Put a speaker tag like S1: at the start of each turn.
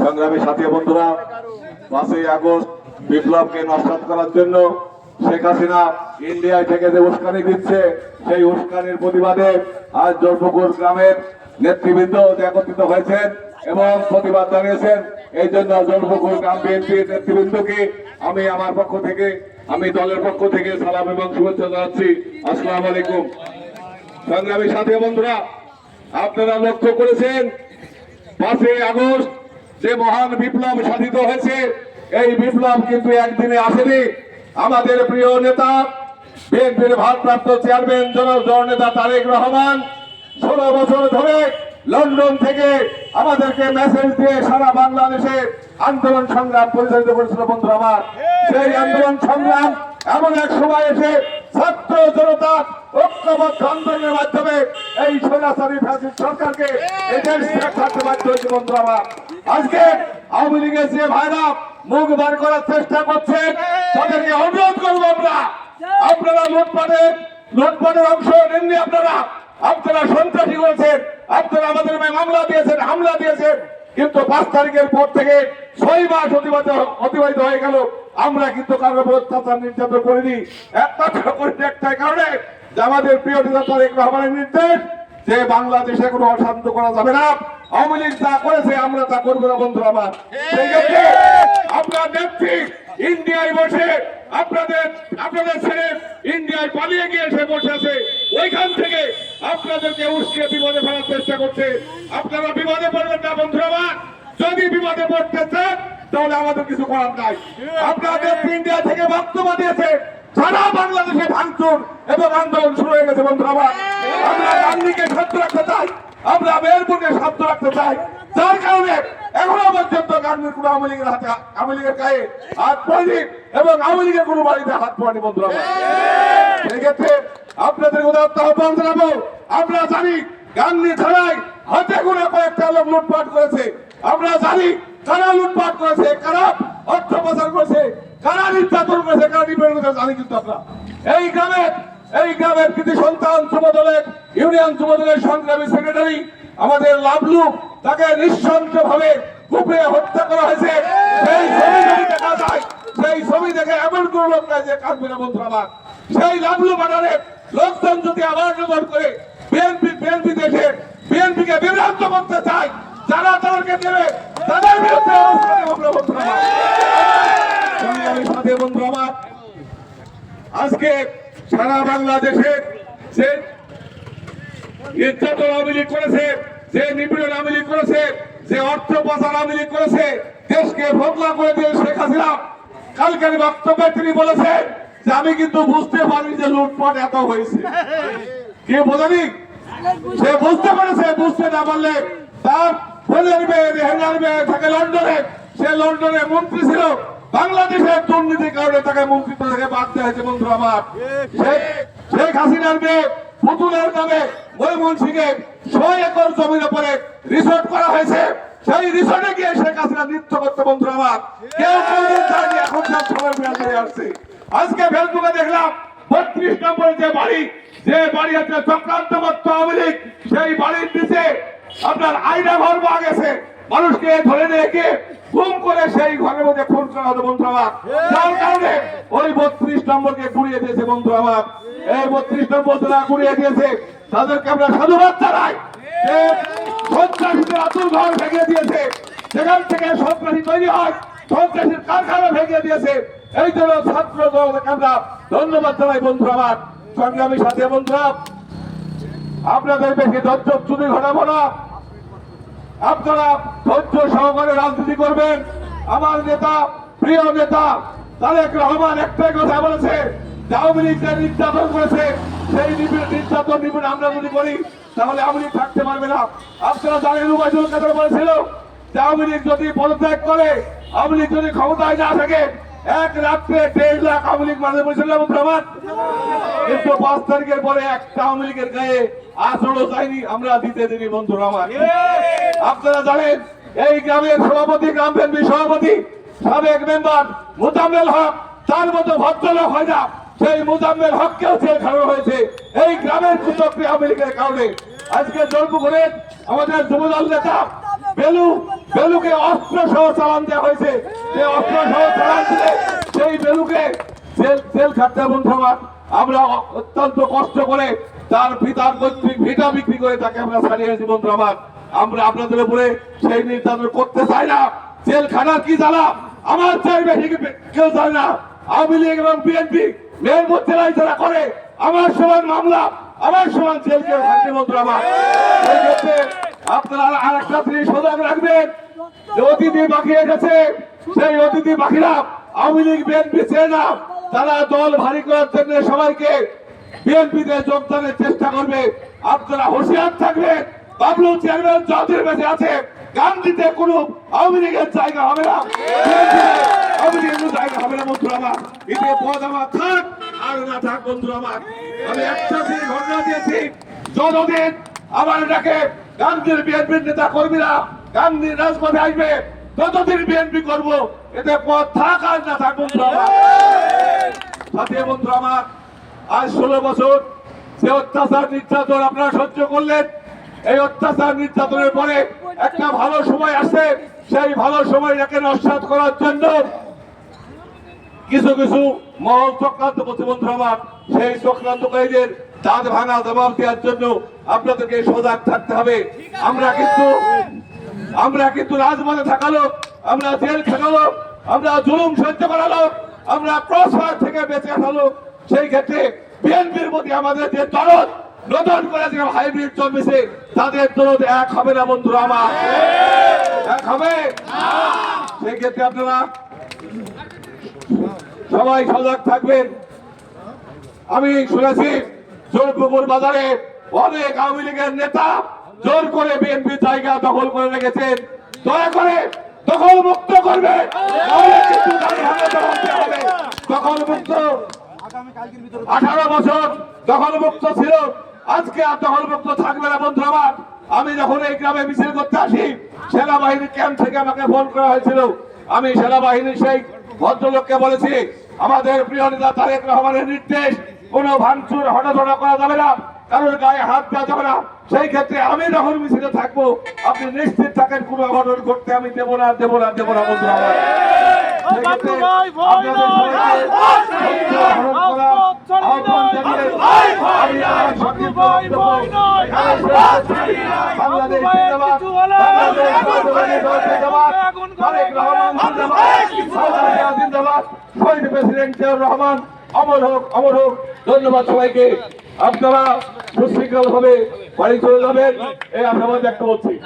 S1: সংগ্রামী সাথী বন্ধুরা, পাঁচই আগস্ট বিপ্লবকে নস্বাত করার জন্য শেখ হাসিনা ইন্ডিয়ায় থেকে যে উস্কানি দিচ্ছে, সেই উস্কানির প্রতিবাদে আজ জলপুকুর গ্রামের নেতৃবৃন্দ একত্রিত হয়েছেন এবং প্রতিবাদ জানিয়েছেন। এই জন্য জলপুকুর গ্রাম বিএনপির নেতৃবৃন্দকে আমি আমার পক্ষ থেকে, আমি দলের পক্ষ থেকে সালাম এবং শুভেচ্ছা জানাচ্ছি। আসসালামু আলাইকুম। সংগ্রামী সাথী বন্ধুরা, আপনারা লক্ষ্য করেছেন পাঁচই আগস্ট যে মহান বিপ্লব সাধিত হয়েছে, এই বিপ্লব কিন্তু একদিনে আসেনি। আমাদের প্রিয় নেতা, বিএনপির ভারপ্রাপ্ত চেয়ারম্যান জনদল নেতা তারেক রহমান, ষোলো বছর ধরে লন্ডন থেকে আমাদেরকে মেসেজ দিয়ে সারা বাংলাদেশে আন্দোলন সংগ্রাম পরিচালিত করেছিল বন্ধু আমার। সেই আন্দোলন সংগ্রাম এমন এক সময় এসে ছাত্র জনতা ঐক্যবদ্ধ আন্দোলনের মাধ্যমে এই সোনাচারী ফ্যাসিস্ট সরকারকে এই দেশ বাধ্য হয়েছে বন্ধু আমার। আজকে আওয়ামী লীগের যে ভাইরা মুখ বার করার চেষ্টা করছেন তাদেরকে অনুরোধ করব আমরা। আপনারা লুটপাটের লুটপাটের অংশ নেননি আপনারা। আপনারা সন্ত্রাসী করেছেন। আপনারা আমাদের মামলা দিয়েছেন হামলা দিয়েছেন। কিন্তু পাঁচ তারিখের পর থেকে ছয় মাস অতিবাহিত অতিবাহিত হয়ে গেল। আমরা কিন্তু কারোর অত্যাচার নির্যাতন করিনি। একমাত্র করিনি একটাই কারণে যে আমাদের প্রিয় নেতা তারেক রহমানের নির্দেশ যে বাংলাদেশে কোনো অশান্ত করা যাবে না। আওয়ামী লীগ যা করেছে, আমরা তা করব না বন্ধু আমার। আপনার নেত্রী ইন্ডিয়ায় বসে আপনাদের আপনাদের ছেলে ইন্ডিয়ায় পালিয়ে গিয়ে সে বসে আছে। ওইখান থেকে আপনাদেরকে উস্কে বিপদে ফেলার চেষ্টা করছে। আপনারা বিপদে পড়বেন না বন্ধু আমার। যদি বিপদে পড়তে চান তাহলে আমাদের কিছু করার নাই। আপনাদের ইন্ডিয়া থেকে বক্তব্য দিয়েছে সারা বাংলাদেশে ভাঙচুর এবং আন্দোলন শুরু হয়ে গেছে আমার গান্ধীকে রাখতে চাই আমরা মেহেরপুরকে শান্ত রাখতে চাই। যার কারণে এখনও পর্যন্ত গান্ধীর কোনো আওয়ামী লীগের হাতে আওয়ামী লীগের গায়ে হাত পড়েনি এবং আওয়ামী লীগের কোনো বাড়িতে হাত পড়েনি বন্ধু আমার সেক্ষেত্রে আপনাদের উদাত্ত আহ্বান জানাব আমরা জানি গান্ধী ছাড়াই হাতে গুনে কয়েকটা লোক লুটপাট করেছে। আমরা জানি কারা লুটপাট করেছে, কারা অর্থ পাচার করেছে, কারা নির্যাতন করেছে, কারা নিপীড়ন করেছে জানি কিন্তু আমরা এই গ্রামের এই গ্রামের কৃতি সন্তান যুব দলের ইউনিয়ন যুব দলের সংগ্রামী সেক্রেটারি, আমাদের লাভলু তাকে নিঃসন্দ ভাবে কুপিয়ে হত্যা করা হয়েছে। সেই ছবি দেখা যায়, সেই ছবি দেখে এমন কোন লোক নাই যে কাঁদবে না বন্ধু আমার। সেই লাভলু বাটারে লোকজন যদি আবার নজর করে, বিএনপি বিএনপি দেশে বিএনপি কে বিভ্রান্ত করতে চায়, যারা তাদেরকে দেবে আজকে সারা বাংলাদেশে যে নির্যাতন আওয়ামী লীগ করেছে, যে নিপীড়ন আওয়ামী লীগ করেছে, যে অর্থ পাচার আওয়ামী লীগ করেছে, দেশকে ভোগলা করে দিয়ে শেখ হাসিনা, কালকের বক্তব্যে তিনি বলেছেন যে আমি কিন্তু বুঝতে পারি যে লুটপাট এত হয়েছে। কে বোঝেনি সে বুঝতে পেরেছে, বুঝতে না পারলে তার আজকে ফেসবুকে দেখলাম বত্রিশ নম্বরের যে বাড়ি যে বাড়ি হচ্ছে চক্রান্ত সেই বাড়ির নিচে আপনার আইনা ঘর গেছে। মানুষকে ধরে গিয়ে খুন করে সেই ঘরের মধ্যে খুন করা হতো, বন্ধু আমার। যার কারণে ওই বত্রিশ নম্বরকে গুড়িয়ে দিয়েছে, বন্ধু আমার। এই বত্রিশ নম্বর যারা গুড়িয়ে দিয়েছে, তাদেরকে আমরা সাধুবাদ জানাই। সন্ত্রাসীদের আতুর ঘর ভেঙে দিয়েছে। সেখান থেকে সন্ত্রাসী তৈরি হয়, সন্ত্রাসীর কারখানা ভেঙে দিয়েছে। এই জন্য ছাত্র দলকে আমরা ধন্যবাদ জানাই, বন্ধু আমার। সংগ্রামী সাথী বন্ধুরা আপনাদের বেশি ধৈর্য চুরি ঘটাবো না। আপনারা ধৈর্য সহকারে রাজনীতি করবেন। আমার নেতা, প্রিয় নেতা, তারেক রহমান একটাই কথা বলেছে আওয়ামী লীগ যে নির্যাতন করেছে, সেই নির্যাতন নিপীড়ন আমরা যদি করি, তাহলে আওয়ামী লীগ থাকতে পারবে না। আপনারা জানেন উবাইদুল কাদের বলেছিল আওয়ামী লীগ যদি পদত্যাগ করে, আওয়ামী লীগ যদি ক্ষমতায় না থাকে এক রাত্রে দেড় লাখ আওয়ামী লীগ মানুষ বলেছিল রহমান কিন্তু পাঁচ তারিখের পরে একটা আওয়ামী লীগের গায়ে আসরও যায়নি। আমরা দিতে দিনি বন্ধুরা আমার। আপনারা জানেন, এই গ্রামের সভাপতি, গ্রাম বিএনপি সভাপতি, সাবেক মেম্বার মোতাম্মেল হক, তার মতো ভদ্রলোক হয় না। সেই মোজাম্মেল হককেও জেল খাওয়ানো হয়েছে। এই গ্রামের কুচক্রী আওয়ামী লীগের কারণে। আজকে জলপুকুরে আমাদের যুবদল নেতা বেলু বেলুকে অস্ত্র সহ চালান দেওয়া হয়েছে। যে অস্ত্র সহ চালান দিলে সেই বেলুকে জেল জেল খাটতে বন্ধু আমার অত্যন্ত কষ্ট করে তার পিতার কর্তৃক ভিটা বিক্রি করে তাকে আমরা ছাড়িয়েছি বন্ধু আমার। আমরা আপনাদের উপরে সেই নির্যাতন করতে চাই না। জেল খানার কি জ্বালা? আমার চাই বেশি কেউ জানে না। আওয়ামী লীগ এবং বিএনপি মেহেরপুর জেলায় যারা করে, আমার সমান মামলা, আমার সমান জেল কেউ থাকবে বন্ধু আমার। আপনারা আর একটা জিনিস সজাগ রাখবেন। যে অতিথি বাকি গেছে সেই অতিথি বাকিরা আওয়ামী লীগ, বিএনপি না। তারা দল ভারী করার জন্য সবাইকে বিএনপিতে যোগদানের চেষ্টা করবে, আপনারা হুঁশিয়ার থাকবেন। বাবলু চেয়ারম্যান যতদিন বেঁচে আছে, গান্ধীতে কোনো আওয়ামী লীগের জায়গা হবে না। আওয়ামী লীগের জায়গা হবে না বন্ধু আমার। এতে পদ আমার থাক, আর না থাক বন্ধু আমার। আমি একটা ঘটনা দিয়েছি, যতদিন আমার এটাকে গান্ধীর বিএনপির নেতা কর্মীরা গান্ধীর রাজপথে আসবে ততদিন বিএনপি করব, এতে পদ থাক আর না থাক সাথে বন্ধু আমার, আজ ষোলো বছর যে অত্যাচার নির্যাতন আপনারা সহ্য করলেন, এই অত্যাচার নির্যাতনের পরে একটা ভালো সময় আসে, সেই ভালো সময়টাকে নস্বাত করার জন্য কিছু কিছু মহল চক্রান্ত করছে বন্ধু আমার। সেই চক্রান্তকারীদের দাঁত ভাঙা জবাব দেওয়ার জন্য আপনাদেরকে সজাগ থাকতে হবে। আমরা কিন্তু আমরা কিন্তু রাজপথে থাকালো আমরা জেল খেলালো আমরা জুলুম সহ্য করালো আমরা ক্রস থেকে বেঁচে আসালো সেই ক্ষেত্রে বিএনপির প্রতি আমাদের যে দরদ নতুন করে যে হাইব্রিড জন্মেছে তাদের দরদ এক হবে না বন্ধুরা আমার। এক হবে? সেই ক্ষেত্রে আপনারা সবাই সজাগ থাকবেন। আমি শুনেছি জোরপুকুর বাজারে অনেক আওয়ামী লীগের নেতা জোর করে বিএনপি জায়গা দখল করে রেখেছেন। দয়া করে দখল মুক্ত করবে। দখল মুক্ত। আঠারো বছর দখল মুক্ত ছিল। আজকে আর দখল মুক্ত থাকবে না বন্ধু আমার। আমি যখন এই গ্রামে মিছিল করতে আসি সেনাবাহিনীর ক্যাম্প থেকে আমাকে ফোন করা হয়েছিল। আমি সেনাবাহিনীর সেই ভদ্রলোককে বলেছি, আমাদের প্রিয় নেতা তারেক রহমানের নির্দেশ কোনো ভাঙচুর হটাধরা করা যাবে না কারোর গায়ে হাত দেওয়া যাবে না সেই ক্ষেত্রে আমি যখন মিছিলে থাকব আপনি নিশ্চিত থাকেন কোনো অঘটন করতে আমি দেবো না দেবো না দেবো না বন্ধু আমার রহমান অমর হোক অমর হোক। ধন্যবাদ সবাইকে। আপনারা সুশৃঙ্খল ভাবে বাড়ি চলে যাবেন। এই আশাবাদ ব্যক্ত করছি।